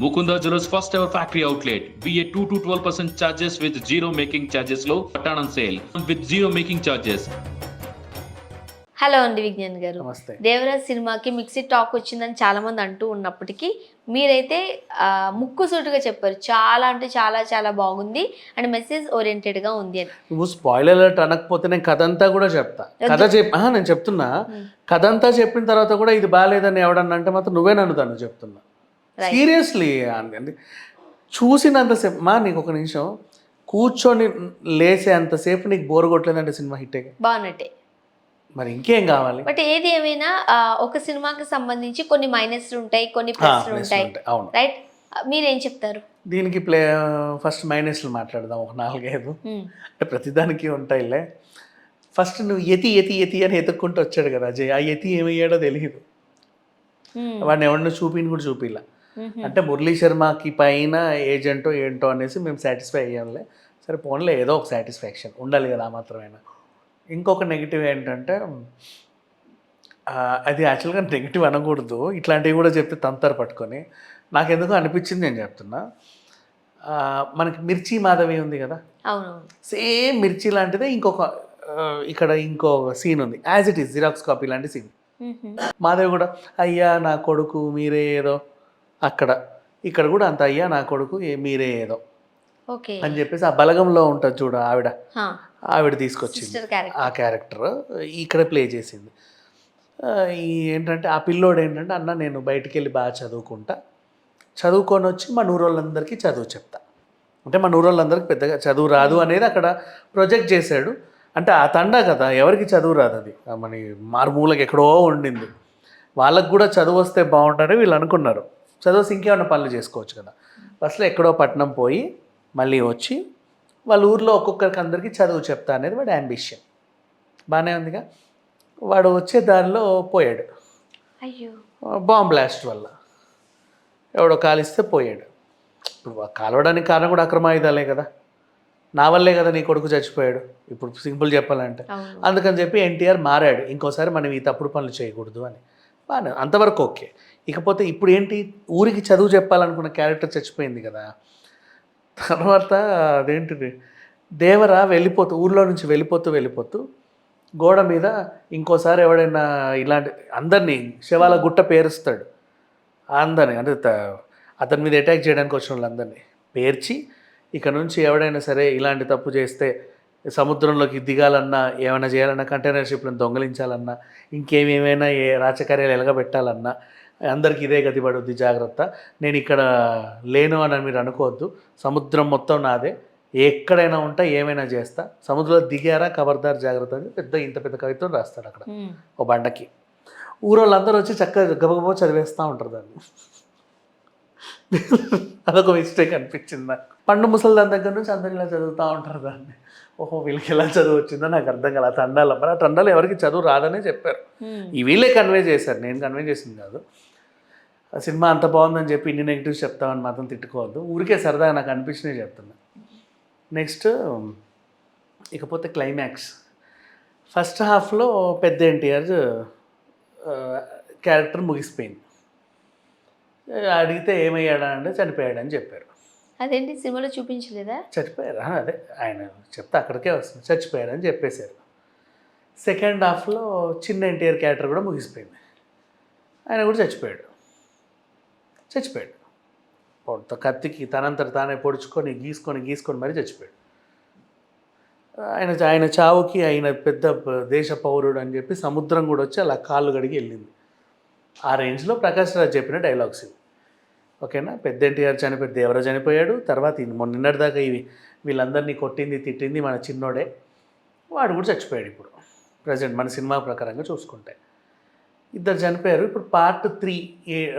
Mukunda Jewelers first ever factory outlet. BA 2 to 12% charges with zero making charges low. Pattern on sale with zero making charges. Hello అండి విజ్ఞాన్ గారు నమస్తే దేవరాజ్ సినిమాకి mixie talk వచ్చిందని చాలా మంది అంటూ ఉన్నప్పటికీ మీరైతే ముక్కు సూటుగా చెప్పారు చాలా అంటే చాలా చాలా బాగుంది అండ్ మెసేజ్ ఓరియంటెడ్గా ఉంది అని నువ్వు స్పాయిలర్ అలర్ట్ అనకపోతే నేను కథ అంతా కూడా చెప్తా కథ చెప్ ఆహా, నేను చెప్తున్నా. కథ అంతా చెప్పిన తర్వాత కూడా ఇది బాగాలేదని ఎవడన్నా అంటే మాత్రం నువ్వే నన్ను తను చెప్తున్నా. సీరియస్లీ అండి చూసినంతసేపు మా నీకు ఒక నిమిషం. కూర్చొని లేసే అంతసేపు నీకు బోర్ కొట్టలేదంటే సినిమా హిట్ బాగున్నట్టే. మరి ఇంకేం కావాలి? బట్ ఏది ఏమైనా ఒక సినిమాకి సంబంధించి కొన్ని మైనస్లు ఉంటాయి కొన్ని ప్లస్లు ఉంటాయి. రైట్ మీరేం చెప్తారు? దీనికి ప్లే ఫస్ట్ మైనస్లు మాట్లాడదాం ఒక నాలుగైదు. అంటే ప్రతిదానికి ఉంటాయిలే. ఫస్ట్ నువ్వు ఎతి ఎతి ఎతి అని ఎత్తుక్కుంటూ వచ్చాడు కదా అజయ్. ఆ ఎతి ఏమయ్యాడో తెలియదు. వాడిని ఎవరినో చూపిని కూడా చూపిలా. అంటే మురళీ శర్మకి పైన ఏజెంటో ఏంటో అనేసి మేము సాటిస్ఫై అయ్యాంలే. సరే పోన్లే ఏదో ఒక సాటిస్ఫాక్షన్ ఉండాలి కదా ఆ మాత్రమేనా. ఇంకొక నెగిటివ్ ఏంటంటే అది యాక్చువల్గా నెగిటివ్ అనకూడదు. ఇట్లాంటివి కూడా చెప్తే తంతరు పట్టుకొని. నాకెందుకో అనిపించింది నేను చెప్తున్నా. మనకి మిర్చి మాధవి ఉంది కదా? సేమ్ మిర్చి లాంటిదే ఇంకొక ఇక్కడ ఇంకో సీన్ ఉంది. As it is xerox copy లాంటి సీన్. మాధవి కూడా అయ్యా నా కొడుకు మీరే ఏదో అక్కడ. ఇక్కడ కూడా అంత అయ్యా నా కొడుకు మీరే ఏదో. ఓకే. అని చెప్పేసి ఆ బలగంలో ఉంటుంది చూడ ఆవిడ. ఆవిడ తీసుకొచ్చింది. ఆ క్యారెక్టర్ ఇక్కడ ప్లే చేసింది. ఈ ఏంటంటే ఆ పిల్లోడు ఏంటంటే అన్న నేను బయటికి వెళ్ళి బాగా చదువుకుంటా. చదువుకొని వచ్చి మా నూరోళ్ళందరికీ చదువు చెప్తా. అంటే మా నూరోళ్ళందరికీ పెద్దగా చదువు రాదు అనేది అక్కడ ప్రొజెక్ట్ చేశాడు. అంటే ఆ తండా కదా ఎవరికి చదువు రాదు అది. మన మారుమూలకి ఎక్కడో ఉండింది. వాళ్ళకు కూడా చదువు వస్తే బాగుంటుందని వీళ్ళు అనుకున్నారు. చదువు వస్తే ఇంకేమైనా పనులు చేసుకోవచ్చు కదా. ఫస్ట్లో ఎక్కడో పట్నం పోయి మళ్ళీ వచ్చి వాళ్ళ ఊర్లో ఒక్కొక్కరికి అందరికీ చదువు చెప్తా అనేది వాడి అంబిషన్ బాగానే ఉందిగా? వాడు వచ్చే దారిలో పోయాడు. అయ్యో. బాంబ్ బ్లాస్ట్ వల్ల. ఎవడో కాలిస్తే పోయాడు. ఇప్పుడు కాలవడానికి కారణం కూడా అక్రమాయుధాలే కదా. నా వల్లే కదా నీ కొడుకు చచ్చిపోయాడు. ఇప్పుడు సింపుల్ చెప్పాలంటే. అందుకని చెప్పి ఎన్టీఆర్ మారాడు. ఇంకోసారి మనం ఈ తప్పుడు పనులు చేయకూడదు అని. బాగా అంతవరకు ఓకే. ఇకపోతే ఇప్పుడు ఏంటి ఊరికి చదువు చెప్పాలనుకున్న క్యారెక్టర్ చచ్చిపోయింది కదా. తర్వాత అదేంటిది? దేవరా వెళ్ళిపోతూ ఊర్లో నుంచి వెళ్ళిపోతూ వెళ్ళిపోతూ గోడ మీద ఇంకోసారి ఎవడైనా ఇలాంటి అందరినీ శవాల గుట్ట పేరుస్తాడు. అందరినీ అంటే అతని మీద అటాక్ చేయడానికి వచ్చిన వాళ్ళందరినీ పేర్చి ఇక నుంచి ఎవడైనా సరే ఇలాంటి తప్పు చేస్తే సముద్రంలోకి దిగాలన్నా ఏమైనా చేయాలన్నా కంటైనర్ షిప్లను దొంగలించాలన్నా ఇంకేమేమైనా ఏ రాచకార్యాలు ఎలగబెట్టాలన్నా అందరికీ ఇదే గతి పడుద్ది జాగ్రత్త. నేను ఇక్కడ లేను అని మీరు అనుకోవద్దు. సముద్రం మొత్తం నాదే. ఎక్కడైనా ఉంటా ఏమైనా చేస్తా. సముద్రంలో దిగారా ఖబర్దార్ జాగ్రత్త అని పెద్ద ఇంత పెద్ద కవిత్వం రాస్తాడు అక్కడ. ఓ బండకి. ఊరోళ్ళందరూ వచ్చి చక్కగా గబగబో చదివేస్తూ ఉంటారు దాన్ని. అదొక మిస్టేక్ అనిపించింది నాకు. పండు ముసలిదాని దగ్గర నుంచి అందరు ఇలా చదువుతూ ఉంటారు దాన్ని. ఓహో వీళ్ళకి ఎలా చదువు వచ్చిందో నాకు అర్థం కాల. తండాలు మరి ఆ తండాలు ఎవరికి చదువు రాదనే చెప్పారు. Hmm. ఈ వీళ్ళే కన్వే చేశారు. నేను కన్వే చేసింది కాదు. ఆ సినిమా అంత బాగుందని చెప్పి ఇన్ని నెగిటివ్స్ చెప్తామని మాత్రం తిట్టుకోవద్దు. ఊరికే సరదాగా నాకు అనిపించినవి చెప్తున్నా. నెక్స్ట్ ఇకపోతే క్లైమాక్స్ ఫస్ట్ హాఫ్లో పెద్ద ఎన్టీఆర్ క్యారెక్టర్ ముగిసిపోయింది. అడిగితే ఏమయ్యాడా అంటే చనిపోయాడని చెప్పారు. అదేంటి? సినిమాలో చూపించలేదా? చచ్చిపోయారు? అదే. ఆయన చెప్తే అక్కడికే వస్తుంది. చచ్చిపోయారు అని చెప్పేశారు. సెకండ్ హాఫ్లో చిన్న ఎన్టీఆర్ క్యారెక్టర్ కూడా ముగిసిపోయింది. ఆయన కూడా చచ్చిపోయాడు. చచ్చిపోయాడు. పొడత కత్తికి తనంతట తానే పొడుచుకొని గీసుకొని గీసుకొని మరీ చచ్చిపోయాడు. ఆయన ఆయన చావుకి ఆయన పెద్ద దేశ పౌరుడు అని చెప్పి సముద్రం కూడా వచ్చి అలా కాళ్ళు గడిగి వెళ్ళింది. ఆ రేంజ్లో ప్రకాష్ రాజ్ చెప్పిన డైలాగ్స్ ఇవి ఓకేనా? పెద్ద ఎన్టీఆర్ చనిపోయి దేవర చనిపోయాడు. తర్వాత మొన్న నిన్నటిదాకా ఇవి వీళ్ళందరినీ కొట్టింది తిట్టింది మన చిన్నోడే. వాడు కూడా చచ్చిపోయాడు ఇప్పుడు. ప్రజెంట్ మన సినిమా ప్రకారంగా చూసుకుంటే. ఇద్దరు చనిపోయారు. ఇప్పుడు పార్ట్ త్రీ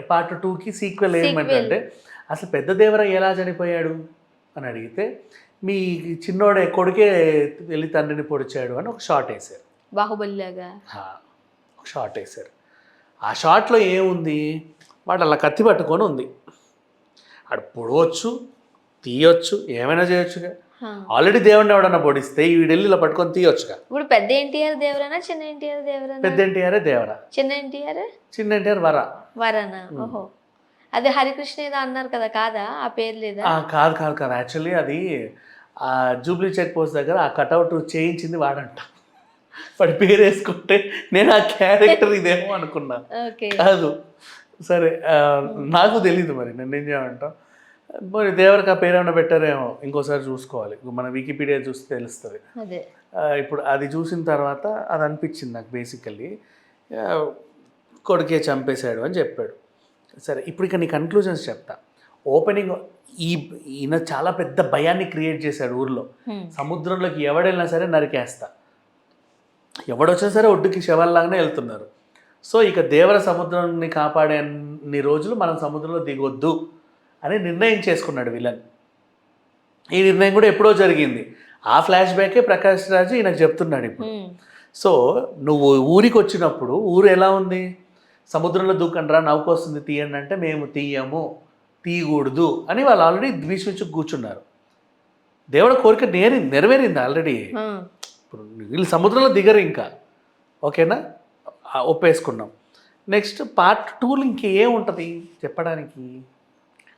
పార్ట్ టూకి సీక్వెల్ ఏమంటే అసలు పెద్ద దేవర ఎలా చనిపోయాడు అని అడిగితే మీ చిన్నోడే కొడుకే వెళ్ళి తండ్రిని పొడిచాడు అని ఒక షార్ట్ వేశారు. బాహుబలి లాగా హా, ఒక షార్ట్ వేశారు. ఆ షార్ట్లో ఏముంది? వాడు అలా కత్తి పట్టుకొని ఉంది. ఆడు పొడవచ్చు తీయొచ్చు ఏమైనా చేయొచ్చుగా. ఆల్రెడీ దేవుడిని ఎవడన్నా పొడిస్తే ఈ వీడెళ్ళి ఇలా పట్టుకొని తీయొచ్చుగా. ఇప్పుడు పెద్ద ఎన్టీఆర్ దేవరానా చిన్న ఎన్టీఆర్ దేవరానా పెద్ద ఎన్టీఆరే దేవర చిన్న ఎన్టీఆర్? చిన్న ఎన్టీఆర్ వర. వరనా? ఓహో. అదే హరికృష్ణ ఏదో అన్నారు కదా కాదా? ఆ పేరు లేదా? ఆ, కాదు కాదు కాదు. యాక్చువల్లీ అది ఆ జూబ్లీ చెక్ పోస్ట్ దగ్గర ఆ కటౌట్ చేయించింది వాడంట. వాడి పేరు వేసుకుంటే నేను ఆ క్యారెక్టర్ ఇదేమో అనుకున్నా. ఓకే. కాదు. సరే నాకు తెలీదు మరి నేను ఏం చేయమంటాం మరి దేవరికి ఆ పేరు ఏమైనా పెట్టారేమో ఇంకోసారి చూసుకోవాలి. మన వికీపీడియా చూస్తే తెలుస్తుంది. ఇప్పుడు అది చూసిన తర్వాత అది అనిపించింది నాకు బేసికల్లీ కొడుకే చంపేశాడు అని చెప్పాడు. సరే ఇప్పుడు ఇక నీ కన్క్లూజన్స్ చెప్తా. ఓపెనింగ్ ఈ ఈయన చాలా పెద్ద భయాన్ని క్రియేట్ చేశాడు ఊర్లో. సముద్రంలోకి ఎవడెళ్ళినా సరే నరికేస్తా. ఎవడొచ్చినా సరే ఒడ్డుకి శవాల్లాగానే వెళ్తున్నారు. సో ఇక దేవర సముద్రాన్ని కాపాడే అన్ని రోజులు మనం సముద్రంలో దిగొద్దు అని నిర్ణయం చేసుకున్నాడు విలన్. ఈ నిర్ణయం కూడా ఎప్పుడో జరిగింది. ఆ ఫ్లాష్ బ్యాకే ప్రకాష్ రాజు ఈయనకు చెప్తున్నాడు ఇప్పుడు. హ్మ్. సో నువ్వు ఊరికి వచ్చినప్పుడు ఊరు ఎలా ఉంది? సముద్రంలో దూకండి రా నౌక వస్తుంది తీయండి అంటే మేము తీయము తీయకూడదు అని వాళ్ళు ఆల్రెడీ ద్వేషించి కూర్చున్నారు. దేవుడి కోరిక నేరి నెరవేరింది ఆల్రెడీ. ఆ. ఇప్పుడు వీళ్ళు సముద్రంలో దిగరు ఇంకా. ఓకేనా? ఒప్పేసుకున్నాం. నెక్స్ట్ పార్ట్ టూలు ఇంకేం ఉంటుంది చెప్పడానికి?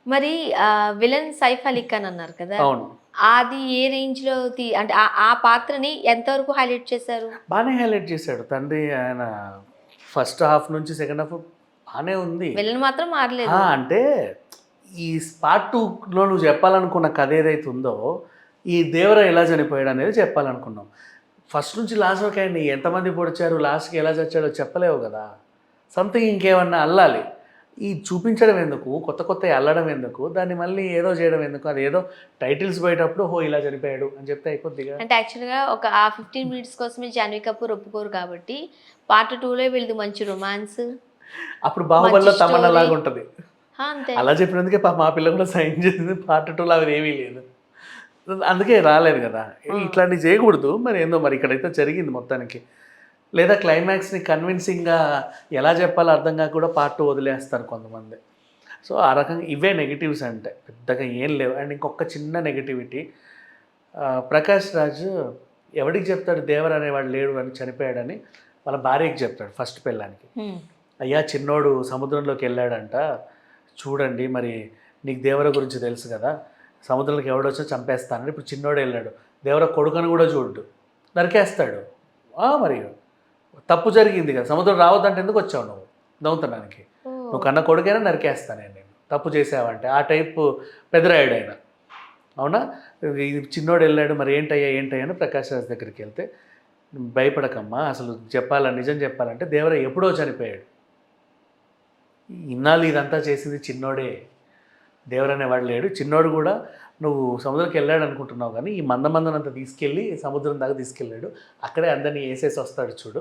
మరి విలన్ సైఫ్ అలీ ఖాన్ అన్నారు కదా. అవును. అది ఏ రేంజ్లో అంటే ఆ- పాత్రని ఎంతవరకు హైలైట్ చేశారు? బాగానే హైలైట్ చేశాడు. తండ్రి ఆయన ఫస్ట్ హాఫ్ నుంచి సెకండ్ హాఫ్ బాగానే ఉంది. విలన్ మాత్రం మారలేదు. అంటే ఈ పార్ట్ టూలో నువ్వు చెప్పాలనుకున్న కథ ఏదైతే ఉందో ఈ దేవర ఎలా చనిపోయాడు అనేది చెప్పాలనుకున్నాం. ఫస్ట్ నుంచి లాస్ట్ వరకు ఆయన ఎంతమంది పొడిచారు? లాస్ట్కి ఎలా చచ్చాడో చెప్పలేవు కదా. సంథింగ్ ఇంకేమన్నా అల్లాలి. ఈ చూపించడం ఎందుకు? కొత్త కొత్త అల్లడం ఎందుకు? దాన్ని మళ్ళీ ఏదో చేయడం ఎందుకు? అది ఏదో టైటిల్స్ పోయేటప్పుడు హో ఇలా చనిపోయాడు అని చెప్తే అయిపోద్దిగా. అంటే యాక్చువల్గా ఒక ఆ ఫిఫ్టీన్ మినిట్స్ కోసమే జాన్వీ కపూర్ ఒప్పుకోరు కాబట్టి పార్ట్ టూలో వీళ్ళది మంచి రొమాన్స్. అప్పుడు బాహుబలిలో మంచి తమన్నా story. లాగా ఉంటుంది అలా చెప్పినందుకే పాప మా పిల్ల కూడా సైన్ చేసింది. పార్ట్ టూలో అవి ఏమీ లేదు. అందుకే రాలేదు కదా. ఇట్లాంటివి చేయకూడదు. మరి ఏందో మరి ఇక్కడైతే జరిగింది మొత్తానికి. లేదా క్లైమాక్స్ని కన్విన్సింగ్గా ఎలా చెప్పాలో అర్థం కాక కూడా పార్ట్ వదిలేస్తారు కొంతమంది. సో ఆ రకంగా ఇవే నెగిటివ్స్ అంటే. పెద్దగా ఏం లేవు. అండ్ ఇంకొక చిన్న నెగిటివిటీ ప్రకాష్ రాజ్ ఎవడికి చెప్తాడు? దేవర్ అనేవాడు లేడు అని చనిపోయాడని వాళ్ళ భార్యకి చెప్తాడు ఫస్ట్ పెళ్ళానికి. అయ్యా చిన్నోడు సముద్రంలోకి వెళ్ళాడంట. చూడండి మరి నీకు దేవర గురించి తెలుసు కదా. సముద్రంలోకి ఎవడొచ్చో చంపేస్తానని ఇప్పుడు చిన్నోడు వెళ్ళాడు. దేవర కొడుకని కూడా చూడు నరికేస్తాడు. ఆ, మరి తప్పు జరిగింది కదా. సముద్రం రావద్దంటే ఎందుకు వచ్చావు నువ్వు? దొంగతనానికి. నువ్వు కన్న కొడుకైనా నరికేస్తాను నేను. తప్పు చేసావంటే. ఆ టైపు పెదరాయుడు ఆయన అవునా? ఇది చిన్నోడు వెళ్ళాడు. మరి ఏంటయ్యా ఏంటయ్యా అని ప్రకాష్ రాజ్ దగ్గరికి వెళ్తే భయపడకమ్మా. అసలు చెప్పాల నిజం చెప్పాలంటే దేవర ఎప్పుడో చనిపోయాడు. ఇన్నాళ్ళు ఇదంతా చేసింది చిన్నోడే. దేవర అనేవాడు లేడు. చిన్నోడు కూడా నువ్వు సముద్రంకి వెళ్ళాడు అనుకుంటున్నావు కానీ ఈ మందమందనంతా తీసుకెళ్ళి సముద్రం దాకా తీసుకెళ్ళాడు. అక్కడే అందరినీ వేసేసి వస్తాడు చూడు.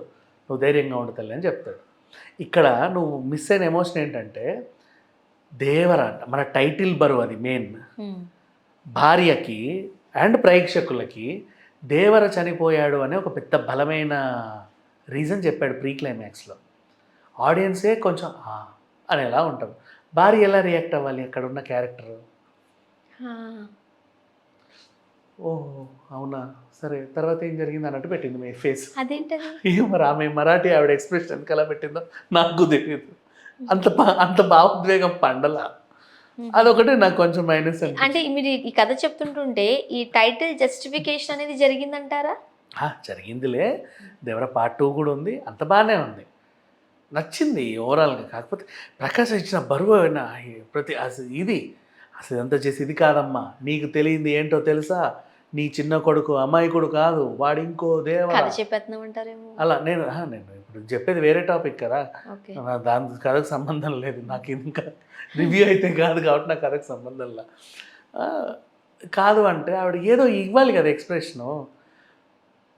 నువ్వు ధైర్యంగా ఉండు తల్లి అని చెప్తాడు. ఇక్కడ నువ్వు మిస్ అయిన ఎమోషన్ ఏంటంటే దేవర మన టైటిల్ బరువు అది మెయిన్. భార్యకి అండ్ ప్రేక్షకులకి దేవర చనిపోయాడు అనే ఒక పెద్ద బలమైన రీజన్ చెప్పాడు ప్రీ క్లైమాక్స్లో ఆడియన్సే కొంచెం అనేలా ఉంటారు భార్య ఎలా రియాక్ట్ అవ్వాలి అక్కడ ఉన్న క్యారెక్టర్. ఓహో అవునా? సరే తర్వాత ఏం జరిగింది అన్నట్టు పెట్టింది మీ ఫేస్ అదేంటది? ఏం మరి ఆమె మరాఠీ ఆవిడ ఎక్స్ప్రెషన్ ఎలా పెట్టిందో నాకు తెలియదు అంత అంత భావోద్వేగం పండల. అదొకటి నాకు కొంచెం మైనస్ అంటే మీరు ఈ కథ చెప్తుంటుంటే ఈ టైటిల్ జస్టిఫికేషన్ అనేది జరిగిందంటారా? జరిగిందిలే. దేవర పార్ట్ టూ కూడా ఉంది. అంత బాగానే ఉంది. నచ్చింది ఓవరాల్గా కాకపోతే ప్రకాశం ఇచ్చిన బరువు అయినా ప్రతి అసలు ఇది అసలు ఇదంతా చేసి ఇది కాదమ్మా. నీకు తెలియంది ఏంటో తెలుసా? నీ చిన్న కొడుకు అమాయకుడు కాదు వాడు ఇంకో దేవ. అలా నేను నేను ఇప్పుడు చెప్పేది వేరే టాపిక్ కదా. నా దాని కథకు సంబంధం లేదు. నాకు ఇంకా రివ్యూ అయితే కాదు కాబట్టి నాకు కథకు సంబంధం లే. ఆ, కాదు అంటే ఆవిడ ఏదో ఇవ్వాలి కదా ఎక్స్ప్రెషను.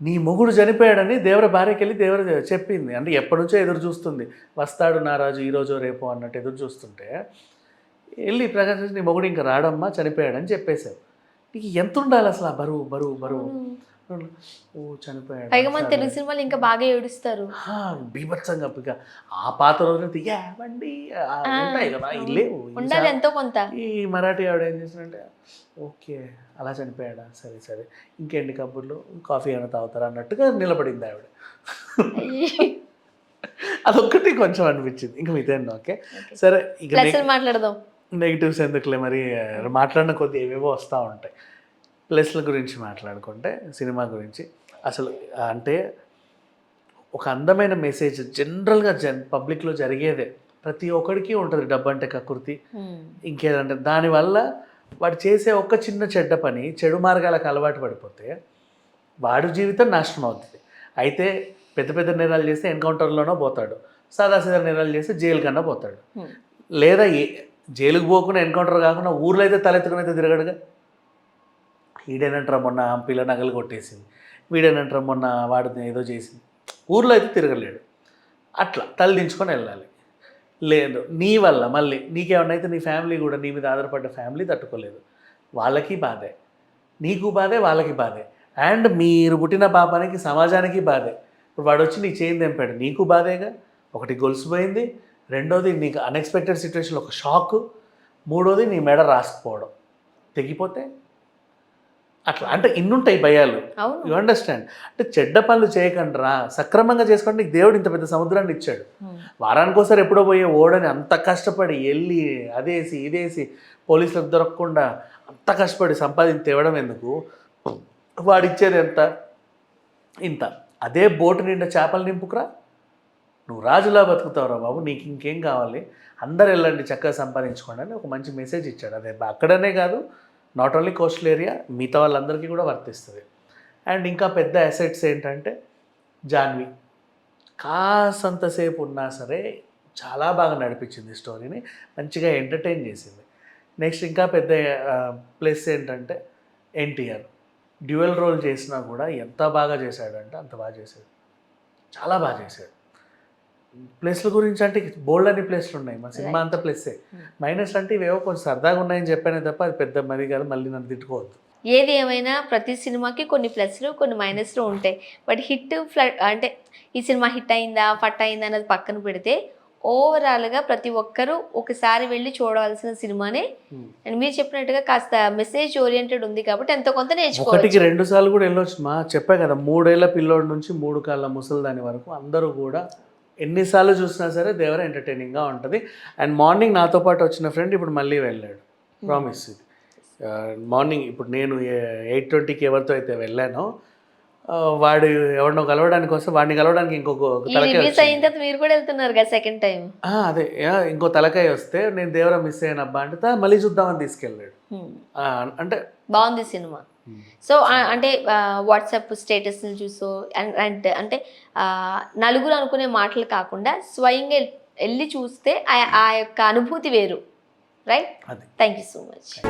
నీ మొగుడు చనిపోయాడని దేవర భార్యకి వెళ్ళి దేవర చెప్పింది. అంటే ఎప్పటి నుంచో ఎదురు చూస్తుంది. వస్తాడు నారాజు ఈరోజు రేపు అన్నట్టు ఎదురు చూస్తుంటే వెళ్ళి ప్రకాశించి నీ మొగుడు ఇంకా రాడమ్మా చనిపోయాడని చెప్పేశావు నీకు ఎంత ఉండాలి అసలు ఆ బరువు బరువు బరువు? ఓ చనిపోయాడు పైగా మన. తెలుగు సినిమాలు ఇంకా బాగా ఏడుస్తారు. ఆ, బీభత్సంగా ఇక. ఆ పాత రోజున యావండి ఆ, ఆ, ఉంటాయి కదా లేవు ఉండాలి ఎంతో కొంత. ఈ మరాఠీ ఆవిడ ఏం చేసిందంటే ఓకే అలా చనిపోయాడా సరే సరే ఇంకేంటి కబుర్లు? కాఫీ ఏమైనా తాగుతారా? అన్నట్టుగా నిలబడింది ఆవిడ. అదొక్కటి కొంచెం అనిపించింది. ఇంకా మిగతా ఓకే? సరే ఇక మాట్లాడదాం. నెగిటివ్స్ ఎందుకులే మరి? మాట్లాడిన కొద్ది ఏవేవో వస్తూ ఉంటాయి. ప్లస్ల గురించి మాట్లాడుకుంటే సినిమా గురించి. అసలు అంటే ఒక అందమైన మెసేజ్ జనరల్గా జన్ పబ్లిక్లో జరిగేదే. ప్రతి ఒక్కడికి ఉంటుంది డబ్బు అంటే కకృతి. ఇంకేదంటే దానివల్ల వాడు చేసే ఒక్క చిన్న చెడ్డ పని చెడు మార్గాలకు అలవాటు పడిపోతే వాడి జీవితం నాశనం అవుతుంది. అయితే పెద్ద పెద్ద నేరాలు చేస్తే ఎన్కౌంటర్లోనో పోతాడు. సాదాసీదా నేరాలు చేస్తే జైలు కన్నా పోతాడు. లేదా ఏ జైలుకు పోకుండా ఎన్కౌంటర్ కాకుండా ఊర్లో అయితే తలెత్తుకుని అయితే తిరగడుగా? ఈడేనంటారా మొన్న పిల్ల నగలు కొట్టేసింది వీడేనంటారా మొన్న వాడిని ఏదో చేసింది. ఊర్లో అయితే తిరగలేడు. అట్లా తలదించుకొని వెళ్ళాలి. లేదు నీ వల్ల మళ్ళీ నీకేమన్నా అయితే నీ ఫ్యామిలీ కూడా నీ మీద ఆధారపడ్డ ఫ్యామిలీ తట్టుకోలేదు. వాళ్ళకి బాధే. నీకు బాధే వాళ్ళకి బాధే. అండ్ మీరు పుట్టిన పాపానికి సమాజానికి బాధే. ఇప్పుడు వాడు వచ్చి నీ చేయింది తెంపాడు. నీకు బాధేగా? ఒకటి గొలుసుపోయింది. రెండోది నీకు అన్ఎక్స్పెక్టెడ్ సిచ్యువేషన్లో ఒక షాక్ మూడోది నీ మెడ రాసుకుపోవడం. తెగిపోతే అట్లా. అంటే ఇన్నుంటాయి భయాలు. యు అండర్స్టాండ్ అంటే చెడ్డ పనులు చేయకండి రా సక్రమంగా చేసుకోండి నీకు దేవుడు ఇంత పెద్ద సముద్రాన్ని ఇచ్చాడు. Hmm. వారానికోసారి ఎప్పుడో పోయే ఓడని అంత కష్టపడి వెళ్ళి అదేసి ఇదేసి పోలీసులకు దొరకకుండా అంత కష్టపడి సంపాదించి తేవడం ఎందుకు? వాడిచ్చేది ఎంత? ఇంత. అదే బోటు నిండా చేపలు నింపుకురా. నువ్వు రాజులా బతుకుతావురా బాబు. నీకు ఇంకేం కావాలి? అందరు వెళ్ళండి చక్కగా సంపాదించుకోండి అని ఒక మంచి మెసేజ్ ఇచ్చాడు. అదే అక్కడనే కాదు నాట్ ఓన్లీ కోస్టల్ ఏరియా మిగతా వాళ్ళందరికీ కూడా వర్తిస్తుంది. అండ్ ఇంకా పెద్ద అసెట్స్ ఏంటంటే జాన్వి కాసంతసేపు ఉన్నా సరే చాలా బాగా నడిపించింది స్టోరీని మంచిగా ఎంటర్టైన్ చేసింది. నెక్స్ట్ ఇంకా పెద్ద ప్లస్ ఏంటంటే ఎన్టీఆర్ డ్యూయల్ రోల్ చేసినా కూడా ఎంత బాగా చేశాడంటే అంత బాగా చేశాడు. చాలా బాగా చేశాడు. ప్లేస్ల గురించి అంటే బోల్డ్ అని ప్లేస్లు ఉన్నాయి. మా సినిమా అంతా Hmm. మైనస్ అంటే ఇవేవో కొంచెం సరదాగా ఉన్నాయని చెప్పానే తప్ప అది పెద్ద మరి కాదు మళ్ళీ నన్ను తిట్టుకోవద్దు. ఏది ఏమైనా ప్రతి సినిమాకి కొన్ని ప్లస్లు కొన్ని మైనస్లు ఉంటాయి. బట్ హిట్ ఫ్లడ్ అంటే ఈ సినిమా హిట్ అయిందా ఫట్ అయిందా అన్నది పక్కన పెడితే ఓవరాల్గా ప్రతి ఒక్కరూ ఒకసారి వెళ్ళి చూడవలసిన సినిమానే Hmm. అండ్ మీరు చెప్పినట్టుగా కాస్త మెసేజ్ ఓరియంటెడ్ ఉంది కాబట్టి ఎంతో కొంత నేర్చుకోవచ్చు. రెండు సార్లు కూడా వెళ్ళొచ్చు. మా చెప్పా కదా మూడేళ్ళ పిల్లోడి నుంచి మూడు కాళ్ళ ముసలిదాని వరకు అందరూ కూడా ఎన్నిసార్లు చూసినా సరే దేవర ఎంటర్టైనింగ్గా ఉంటుంది. అండ్ మార్నింగ్ నాతో పాటు వచ్చిన ఫ్రెండ్ ఇప్పుడు మళ్ళీ వెళ్ళాడు. ప్రామిస్ ఇది మార్నింగ్ ఇప్పుడు నేను ఎయిట్ ట్వంటీకి ఎవరితో అయితే వెళ్ళానో ఆ, వాడు ఎవరినో కలవడానికి వస్తే వాడిని కలవడానికి ఇంకొక తలకాయ మీరు కూడా వెళ్తున్నారు కదా సెకండ్ టైం అదే ఇంకో తలకాయ వస్తే నేను దేవర మిస్ అయిన అబ్బా అంటే "తా, మళ్ళీ చూద్దామని తీసుకెళ్ళాడు. ఆ, అంటే బాగుంది సినిమా. సో అంటే వాట్సాప్ స్టేటస్ని చూసో అండ్ అంటే నలుగురు అనుకునే మాటలు కాకుండా స్వయంగా వెళ్ళి చూస్తే ఆ- యొక్క అనుభూతి వేరు. Right? Thank you so much.